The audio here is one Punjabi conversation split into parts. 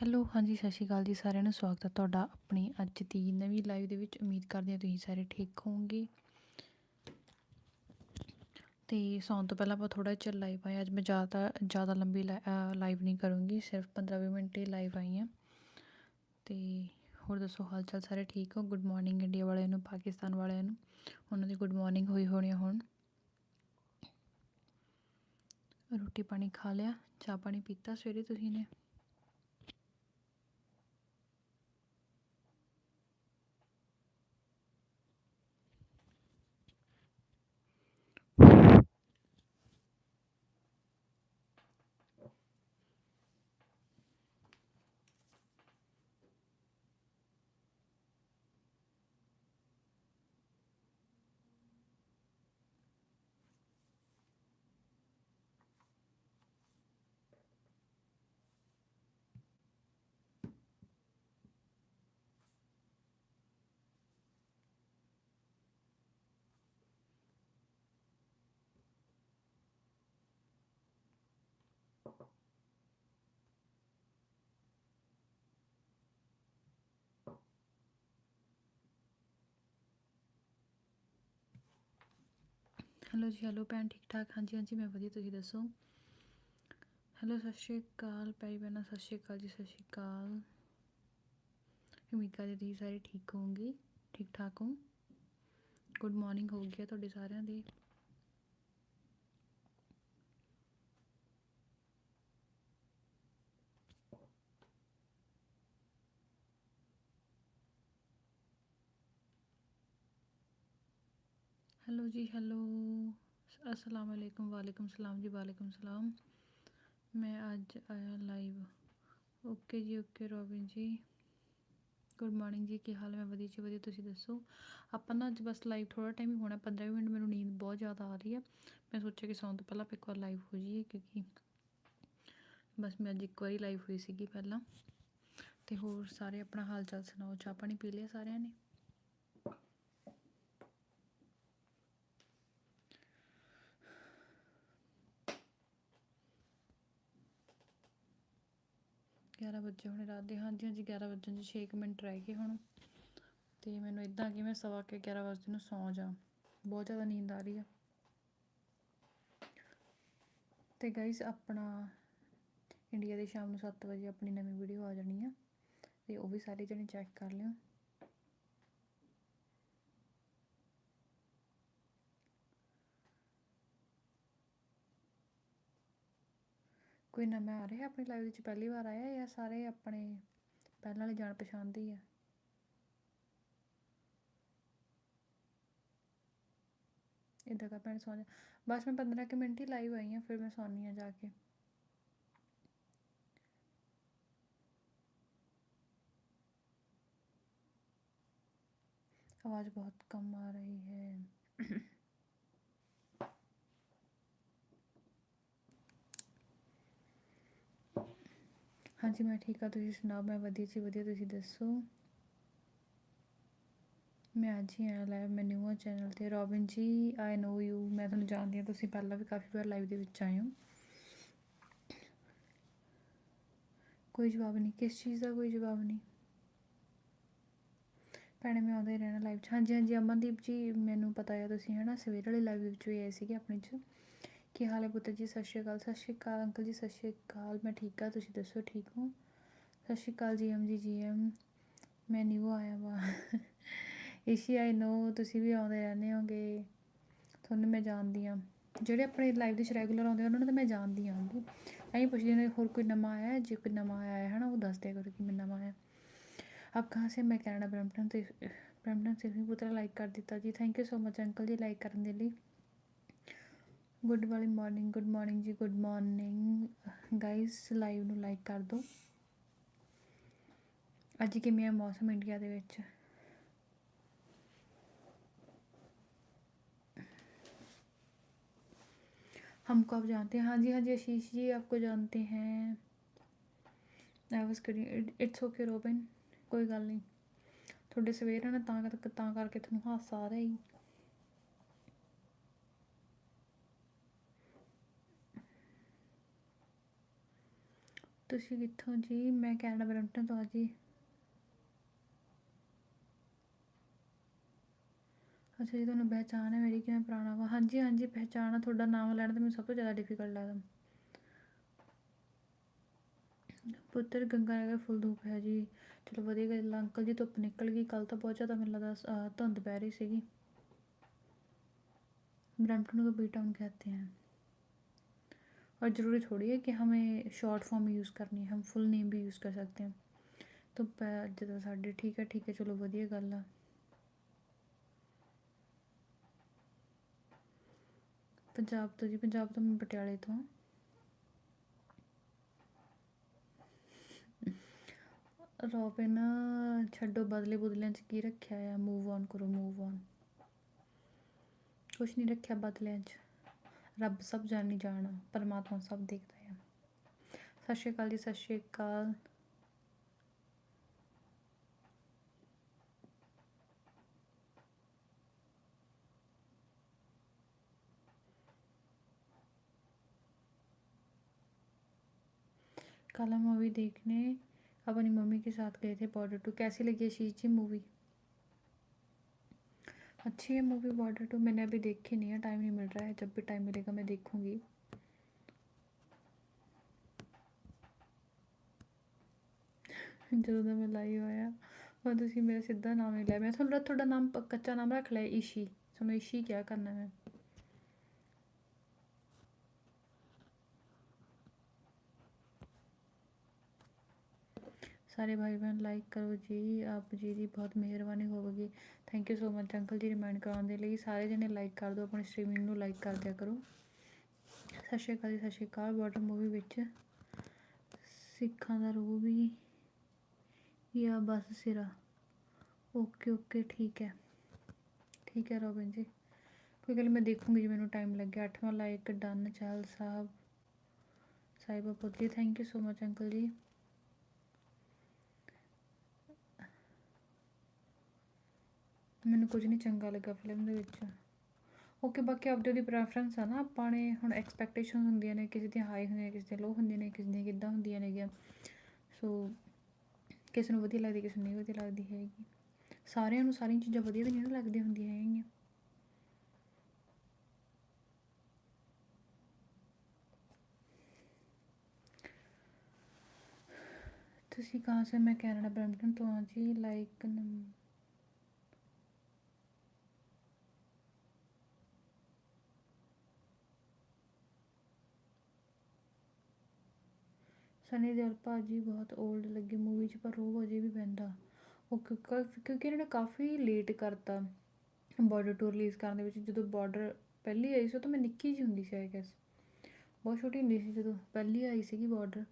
ਹੈਲੋ ਹਾਂਜੀ, ਸਤਿ ਸ਼੍ਰੀ ਅਕਾਲ ਜੀ ਸਾਰਿਆਂ ਨੂੰ। ਸਵਾਗਤ ਹੈ ਤੁਹਾਡਾ ਆਪਣੀ ਅੱਜ ਦੀ ਨਵੀਂ ਲਾਈਵ ਦੇ ਵਿੱਚ। ਉਮੀਦ ਕਰਦੇ ਹਾਂ ਤੁਸੀਂ ਸਾਰੇ ਠੀਕ ਹੋਵੋਗੇ। ਤੇ ਸੌਣ ਤੋਂ ਪਹਿਲਾਂ ਆਪਾਂ ਥੋੜਾ ਜਿਹਾ ਲਾਈਵ ਆਏ ਅੱਜ ਮੈਂ ਜ਼ਿਆਦਾ ਜ਼ਿਆਦਾ ਲੰਬੀ ਲਾਈਵ ਨਹੀਂ ਕਰੂੰਗੀ। ਸਿਰਫ 15-20 ਮਿੰਟ ਹੀ ਲਾਈਵ ਆਈ ਹਾਂ। ਤੇ ਹੋਰ ਦੱਸੋ ਹਾਲ ਚਾਲ ਸਾਰੇ ਠੀਕ ਹੋ? ਗੁੱਡ ਮਾਰਨਿੰਗ ਇੰਡੀਆ ਵਾਲਿਆਂ ਨੂੰ, ਪਾਕਿਸਤਾਨ ਵਾਲਿਆਂ ਨੂੰ। ਉਹਨਾਂ ਦੀ ਗੁੱਡ ਮਾਰਨਿੰਗ ਹੋਈ ਹੋਣੀ ਆ ਹੁਣ। ਰੋਟੀ ਪਾਣੀ ਖਾ ਲਿਆ, ਚਾਹ ਪਾਣੀ ਪੀਤਾ ਸਵੇਰੇ ਤੁਸੀਂ ਨੇ? ਹੈਲੋ ਜੀ, ਹੈਲੋ ਭੈਣ, ਠੀਕ ਠਾਕ? ਹਾਂਜੀ ਹਾਂਜੀ, ਮੈਂ ਵਧੀਆ, ਤੁਸੀਂ ਦੱਸੋ? ਹੈਲੋ, ਸਤਿ ਸ਼੍ਰੀ ਅਕਾਲ ਪੈਰੀ ਬੈਨਾ ਸਤਿ ਸ਼੍ਰੀ ਅਕਾਲ ਜੀ, ਸਤਿ ਸ਼੍ਰੀ ਅਕਾਲ। ਉਮੀਦ ਕਰਦੇ ਤੁਸੀਂ ਸਾਰੇ ਠੀਕ ਹੋਵੋਗੇ? ਠੀਕ ਠਾਕ ਹੋ? ਗੁੱਡ ਮਾਰਨਿੰਗ ਹੋ ਗਿਆ ਤੁਹਾਡੇ ਸਾਰਿਆਂ ਦੀ। ਹੈਲੋ ਜੀ, ਹੈਲੋ। ਅਸਲਾਮ ਅਲੈਕਮ ਵਾਲੇਕਮ ਸਲਾਮ ਜੀ, ਵਾਲੇਕਮ ਸਲਾਮ। ਮੈਂ ਅੱਜ ਆਇਆ live. Okay ji, okay Robin ji. Good morning ji, ਕੀ ਹਾਲ ਹੈ? ਮੈਂ ਵਧੀਆ ਜੀ, ਵਧੀਆ। ਤੁਸੀਂ ਦੱਸੋ? ਆਪਾਂ ਨਾ ਅੱਜ ਬਸ ਲਾਈਵ ਥੋੜਾ ਟਾਈਮ ਹੀ ਹੋਣਾ 15 ਮਿੰਟ ਮੈਨੂੰ ਨੀਂਦ ਬਹੁਤ ਜ਼ਿਆਦਾ ਆ ਰਹੀ ਹੈ। ਮੈਂ ਸੋਚਿਆ ਕਿ ਸੌਣ ਤੋਂ ਪਹਿਲਾਂ ਇੱਕ ਵਾਰ ਲਾਈਵ ਹੋ ਜਾਈਏ, ਕਿਉਂਕਿ ਬਸ ਮੈਂ ਅੱਜ ਇੱਕ ਵਾਰੀ ਲਾਈਵ ਹੋਈ ਸੀਗੀ ਪਹਿਲਾਂ। ਤੇ ਹੋਰ ਸਾਰੇ ਆਪਣਾ ਹਾਲ ਚਾਲ ਸੁਣਾਓ ਚਾਹ ਪਾਣੀ ਪੀ ਲਿਆ ਸਾਰਿਆਂ ਨੇ? ਗਿਆਰਾਂ ਵਜੇ ਹੁਣ ਰਾਤ ਦੇ। ਹਾਂਜੀ ਹਾਂਜੀ, ਗਿਆਰਾਂ ਵੱਜਣ 'ਚ ਛੇ ਮਿੰਟ ਰਹਿ ਗਏ ਹੁਣ। ਤੇ ਮੈਨੂੰ ਇਦਾਂ ਕਿ ਮੈਂ ਸਵਾ ਕੇ ਗਿਆਰਾਂ ਵਜੇ ਨੂੰ ਸੌਂ ਜਾ ਬਹੁਤ ਜ਼ਿਆਦਾ ਨੀਂਦ ਆ ਰਹੀ ਆ। ਤੇ ਗਾਇਸ ਆਪਣਾ ਇੰਡੀਆ ਦੇ ਸ਼ਾਮ ਨੂੰ 7 ਵਜੇ ਆਪਣੀ ਨਵੀਂ ਵੀਡੀਓ ਆ ਜਾਣੀ ਆ। ਤੇ ਉਹ ਵੀ ਸਾਰੇ ਜਣੇ ਚੈੱਕ ਕਰ ਲਿਓ। ਕੋਈ ਨਵਾਂ ਆ ਰਿਹਾ ਆਪਣੀ ਲਾਈਫ ਵਿੱਚ? ਪਹਿਲੀ ਵਾਰ ਆਇਆ ਜਾਂ ਸਾਰੇ ਆਪਣੇ ਪਹਿਲਾਂ ਵਾਲੇ ਜਾਣ ਪਛਾਣ ਦੇ ਹੀ ਆ? ਇਦਾਂ ਕਰ ਪੈਣ ਸੌਂ ਬਸ ਮੈਂ 15 ਕਿ ਮਿੰਟ ਹੀ ਲਾਈਵ ਆਈ ਹਾਂ, ਫਿਰ ਮੈਂ ਸੌਂਦੀ ਆ ਜਾ ਕੇ। ਆਵਾਜ਼ ਬਹੁਤ ਕਮ ਆ ਰਹੀ ਹੈ। ਹਾਂਜੀ, ਮੈਂ ਠੀਕ ਹਾਂ। ਤੁਸੀਂ ਸੁਣਾਓ? ਮੈਂ ਵਧੀਆ ਜੀ, ਵਧੀਆ। ਤੁਸੀਂ ਦੱਸੋ? ਮੈਂ ਅੱਜ ਹੀ ਆਇਆ ਲਾਈਵ ਮੈਂ ਨਿਊ ਚੈਨਲ ਤੇ। ਰੋਬਿਨ ਜੀ ਆਈ ਨੋ ਯੂ ਮੈਂ ਤੁਹਾਨੂੰ ਜਾਣਦੀ ਹਾਂ, ਤੁਸੀਂ ਪਹਿਲਾਂ ਵੀ ਕਾਫੀ ਵਾਰ ਲਾਈਵ ਦੇ ਵਿੱਚ ਆਏ ਹੋ। ਕੋਈ ਜਵਾਬ ਨਹੀਂ। ਕਿਸ ਚੀਜ਼ ਦਾ ਕੋਈ ਜਵਾਬ ਨਹੀਂ? ਭੈਣੇ, ਮੈਂ ਆਉਂਦੇ ਹੀ ਰਹਿਣਾ ਲਾਈਵ 'ਚ। ਹਾਂਜੀ ਹਾਂਜੀ, ਅਮਨਦੀਪ ਜੀ, ਮੈਨੂੰ ਪਤਾ ਹੈ ਤੁਸੀਂ ਹੈ ਨਾ ਸਵੇਰ ਵਾਲੀ ਲਾਈਵ ਦੇ ਵਿੱਚ ਵੀ ਆਏ ਸੀਗੇ ਆਪਣੇ 'ਚ। ਕੀ ਹਾਲ ਹੈ ਪੁੱਤਰ ਜੀ? ਸਤਿ ਸ਼੍ਰੀ ਅਕਾਲ, ਸਤਿ ਸ਼੍ਰੀ ਅਕਾਲ ਅੰਕਲ ਜੀ, ਸਤਿ ਸ਼੍ਰੀ ਅਕਾਲ। ਮੈਂ ਠੀਕ ਆ ਤੁਸੀਂ ਦੱਸੋ ਠੀਕ ਹੋ? ਸਤਿ ਸ਼੍ਰੀ ਅਕਾਲ ਜੀ, ਐਮ ਜੀ ਜੀ, ਐਮ। ਮੈਂ ਨਿਊ ਆਇਆ ਵਾ। ਇਸ਼ੀ ਆਈ ਨੋ ਤੁਸੀਂ ਵੀ ਆਉਂਦੇ ਰਹਿੰਦੇ ਹੋਗੇ ਤੁਹਾਨੂੰ ਮੈਂ ਜਾਣਦੀ ਹਾਂ। ਜਿਹੜੇ ਆਪਣੇ ਲਾਈਵ ਦੇ ਰੈਗੂਲਰ ਆਉਂਦੇ ਉਹਨਾਂ ਨੂੰ ਤਾਂ ਮੈਂ ਜਾਣਦੀ ਆਂਗੀ ਐਂ ਪੁੱਛਦੀ ਨੇ ਹੋਰ ਕੋਈ ਨਵਾਂ ਆਇਆ? ਜੇ ਕੋਈ ਨਵਾਂ ਆਇਆ ਹੈ ਨਾ, ਉਹ ਦੱਸ ਦਿਆ ਕਰੋ ਕਿ ਮੈਂ ਨਵਾਂ ਆਇਆ। ਆਪ ਕਹਾਂ ਸੇ ਮੈਂ ਕੈਨੇਡਾ ਬਰੈਂਪਟਨ ਤੇ, ਬਰੈਂਪਟਨ ਸੇ ਵੀ ਪੁੱਤਰਾ ਲਾਈਕ ਕਰ ਦਿੱਤਾ ਜੀ। Thank you so much uncle ji like ਕਰਨ ਦੇ ਲਈ। ਗੁੱਡ ਵਾਲੀ ਮਾਰਨਿੰਗ ਗੁੱਡ ਮਾਰਨਿੰਗ ਜੀ ਗੁੱਡ ਮਾਰਨਿੰਗ ਗਾਇਸ ਲਾਈਵ ਨੂੰ ਲਾਈਕ ਕਰ ਦਿਓ ਅੱਜ ਕਿਵੇਂ ਹੈ ਮੌਸਮ ਇੰਡੀਆ ਦੇ ਵਿੱਚ हमको आप जानते हैं हाँ जी हाँ जी आशीष जी आपको जानते हैं I was kidding it's okay Robin ਕੋਈ ਗੱਲ ਨਹੀਂ ਤੁਹਾਡੇ ਸਵੇਰ ਹੈ ਨਾ ਤਾਂ ਕਰਕੇ ਤਾਂ ਕਰਕੇ ਤੁਹਾਨੂੰ ਹਾਸਾ ਆ ਰਿਹਾ ਹੀ ਤੁਸੀਂ ਕਿੱਥੋਂ ਜੀ? ਮੈਂ ਕੈਨੇਡਾ ਬਰੈਂਪਟਨ ਤੋਂ ਆ ਜੀ। ਅੱਛਾ ਜੀ, ਤੁਹਾਨੂੰ ਪਹਿਚਾਣ ਹੈ ਮੇਰੀ ਕਿਵੇਂ ਪੁਰਾਣਾ ਵਾ? ਹਾਂਜੀ ਹਾਂਜੀ, ਪਹਿਚਾਣ ਆ, ਤੁਹਾਡਾ ਨਾਮ ਲੈਣਾ ਤਾਂ ਮੈਨੂੰ ਸਭ ਤੋਂ ਜ਼ਿਆਦਾ ਡਿਫਿਕਲਟ ਲੱਗਦਾ। ਪੁੱਤਰ ਗੰਗਾ ਨਗਰ ਫੁੱਲ ਧੂਪ ਹੈ ਜੀ। ਚਲੋ ਵਧੀਆ ਗੱਲ ਅੰਕਲ ਜੀ ਧੁੱਪ ਨਿਕਲ ਗਈ ਕੱਲ ਤਾਂ ਬਹੁਤ ਜ਼ਿਆਦਾ ਮੈਨੂੰ ਲੱਗਦਾ ਧੁੰਦ ਪੈ ਰਹੀ ਸੀਗੀ। ਬਰਮਟਨ ਨੂੰ ਬੀ ਟਾਊਨ ਕਹਤੇ ਹੈ और ज़रूरी थोड़ी है कि हमें शॉर्ट फॉर्म यूज़ करनी है हम फुल नेम भी यूज़ कर सकते हैं तो ਪ- ਜਦੋਂ ਸਾਡੇ ਠੀਕ ਹੈ ਠੀਕ ਹੈ ਚਲੋ ਵਧੀਆ ਗੱਲ ਆ ਪੰਜਾਬ ਤੋਂ ਜੀ ਪੰਜਾਬ ਤੋਂ ਮੈਂ ਪਟਿਆਲੇ ਤੋਂ ਰੋਬਿਨ ਛੱਡੋ ਬਦਲੇ ਬਦਲਿਆਂ 'ਚ ਕੀ ਰੱਖਿਆ ਆ ਮੂਵ ਔਨ ਕਰੋ ਮੂਵ ਔਨ ਕੁਛ ਨਹੀਂ ਰੱਖਿਆ ਬਦਲਿਆਂ 'ਚ ਰੱਬ ਸਭ ਜਾਣੀ ਜਾਣਾ ਪਰਮਾਤਮਾ ਸਭ ਦੇਖਦਾ ਹੈ ਸਤਿ ਸ਼੍ਰੀ ਅਕਾਲ ਜੀ ਸਤਿ ਸ਼੍ਰੀ ਅਕਾਲ कल हम मूवी देखने अपनी मम्मी के साथ गए थे बॉर्डर टू कैसी लगी आशीष जी मूवी अच्छी है मूवी बॉर्डर टू मैंने अभी देखी नहीं है टाइम नहीं मिल रहा है जब भी टाइम मिलेगा मैं देखूंगी ਜਦੋਂ ਦਾ ਮੈਂ ਲਾਈਵ ਆਇਆ ਉਹ ਤੁਸੀਂ ਮੇਰਾ ਸਿੱਧਾ ਨਾਮ ਹੀ ਲਿਆ ਮੈਂ ਤੁਹਾਡਾ ਤੁਹਾਡਾ ਨਾਮ ਪ- ਕੱਚਾ ਨਾਮ ਰੱਖ ਲਿਆ ਈਸ਼ੀ ਤੁਹਾਨੂੰ ਈਸ਼ੀ ਕਿਆ ਕਰਨਾ ਮੈਂ ਸਾਰੇ ਭਾਈ ਬਹਿਣ ਲਾਈਕ ਕਰੋ ਜੀ, ਆਪ ਜੀ ਦੀ ਬਹੁਤ ਮਿਹਰਬਾਨੀ ਹੋਵੇਗੀ। Thank you so much uncle ji remind ਕਰਾਉਣ ਦੇ ਲਈ। ਸਾਰੇ ਜਣੇ ਲਾਈਕ ਕਰ ਦਿਓ, ਆਪਣੀ ਸਟ੍ਰੀਮਿੰਗ ਨੂੰ ਲਾਈਕ ਕਰ ਦਿਆ ਕਰੋ। ਸਤਿ ਸ਼੍ਰੀ ਅਕਾਲ ਜੀ, ਸਤਿ ਸ਼੍ਰੀ ਅਕਾਲ। ਬਾਰਡਰ ਮੂਵੀ ਵਿੱਚ ਸਿੱਖਾਂ ਦਾ ਰੂਹ ਵੀ ਜਾਂ ਬਸ ਸਿਰਾ? ਓਕੇ ਓਕੇ ਠੀਕ ਹੈ। ਠੀਕ ਹੈ ਰੋਬਿਨ ਜੀ। ਕੋਈ ਗੱਲ ਮੈਂ ਦੇਖੂੰਗੀ ਜੇ, ਮੈਨੂੰ ਟਾਈਮ ਲੱਗਿਆ। ਅੱਠਵਾਂ ਲਾਈਕ ਡਨ ਚਾਲ ਸਾਹਿਬ। ਸਾਹਿਬਾ ਪੁੱਤ ਜੀ thank you so much uncle ji. ਮੈਨੂੰ ਕੁਝ ਨਹੀਂ ਚੰਗਾ ਲੱਗਾ ਫਿਲਮ ਦੇ ਵਿੱਚ। ਓਕੇ ਬਾਕੀ ਆਪਦੀ ਉਹਦੀ ਪ੍ਰੈਫਰੈਂਸ ਆ ਨਾ, ਆਪਾਂ ਨੇ ਹੁਣ ਐਕਸਪੈਕਟੇਸ਼ਨ ਹੁੰਦੀਆਂ ਨੇ, ਕਿਸੇ ਦੀਆਂ ਹਾਈ ਹੁੰਦੀਆਂ ਨੇ, ਕਿਸੇ ਦੀਆਂ ਲੋ ਹੁੰਦੀਆਂ ਨੇ, ਕਿਸੇ ਦੀਆਂ ਕਿੱਦਾਂ ਹੁੰਦੀਆਂ ਨੇਗੀਆਂ। ਸੋ ਕਿਸੇ ਨੂੰ ਵਧੀਆ ਲੱਗਦੀ, ਕਿਸੇ ਨੂੰ ਨਹੀਂ ਵਧੀਆ ਲੱਗਦੀ ਹੈਗੀ। ਸਾਰਿਆਂ ਨੂੰ ਸਾਰੀਆਂ ਚੀਜ਼ਾਂ ਵਧੀਆ ਤਾਂ ਨਹੀਂ ਨਾ ਲੱਗਦੀਆਂ ਹੁੰਦੀਆਂ ਹੈਗੀਆਂ। ਤੁਸੀਂ ਕਹਾਂ ਸੇ ਮੈਂ ਕੈਨੇਡਾ, ਬਰੈਂਪਟਨ ਤੋਂ ਹਾਂ ਜੀ ਲਾਈਕ ਸਨੀ ਦਿਓਲ ਭਾਜੀ ਬਹੁਤ 올ਡ ਲੱਗੇ ਮੂਵੀ 'ਚ, ਪਰ ਉਹ ਅਜੇ ਵੀ ਪੈਂਦਾ ਉਹ ਕਿਉਂਕਿ ਕਿਉਂਕਿ ਇਹਨਾਂ ਨੇ ਕਾਫੀ ਲੇਟ ਕਰਤਾ ਬਾਰਡਰ ਟੂ ਰਿਲੀਜ਼ ਕਰਨ ਦੇ ਵਿੱਚ। ਜਦੋਂ ਬਾਰਡਰ ਪਹਿਲੀ ਆਈ ਸੀ, ਉਹ ਤਾਂ ਮੈਂ ਨਿੱਕੀ ਜਿਹੀ ਹੁੰਦੀ ਸੀ ਆਈ ਗੈਸ ਬਹੁਤ ਛੋਟੀ ਹੁੰਦੀ ਸੀ ਜਦੋਂ ਪਹਿਲੀ ਆਈ ਸੀਗੀ ਬਾਰਡਰ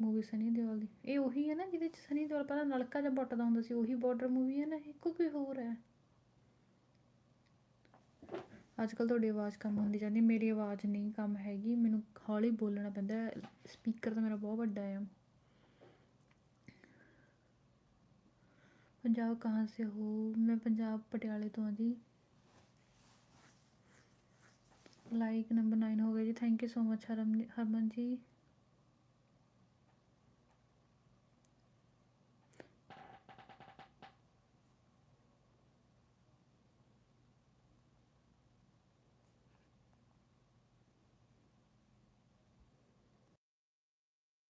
ਮੂਵੀ ਸਨੀ ਦਿਓਲ ਦੀ। ਇਹ ਉਹੀ ਹੈ ਨਾ ਜਿਹਦੇ 'ਚ ਸਨੀ ਦਿਓਲ ਪਹਿਲਾਂ ਨਲਕਾ ਜਿਹਾ ਪੁੱਟਦਾ ਹੁੰਦਾ ਸੀ, ਉਹੀ ਬਾਰਡਰ ਮੂਵੀ ਹੈ ਨਾ ਇਹ? ਕੋਈ ਹੋਰ ਹੈ। ਅੱਜ ਕੱਲ੍ਹ ਤੁਹਾਡੀ ਆਵਾਜ਼ ਕੰਮ ਹੁੰਦੀ ਜਾਂਦੀ, ਮੇਰੀ ਆਵਾਜ਼ ਨਹੀਂ ਕੰਮ ਹੈਗੀ, ਮੈਨੂੰ ਹੌਲੀ ਬੋਲਣਾ ਪੈਂਦਾ, ਸਪੀਕਰ ਤਾਂ ਮੇਰਾ ਬਹੁਤ ਵੱਡਾ ਆ। ਪੰਜਾਬ ਕਹਾਂ ਸੇ ਹੋ? ਮੈਂ ਪੰਜਾਬ ਪਟਿਆਲੇ ਤੋਂ ਹਾਂ ਜੀ। ਲਾਈਕ ਨੰਬਰ 9 ਹੋ ਗਿਆ ਜੀ ਥੈਂਕ ਯੂ ਸੋ ਮਚ ਹਰਮ ਹਰਮਨ ਜੀ।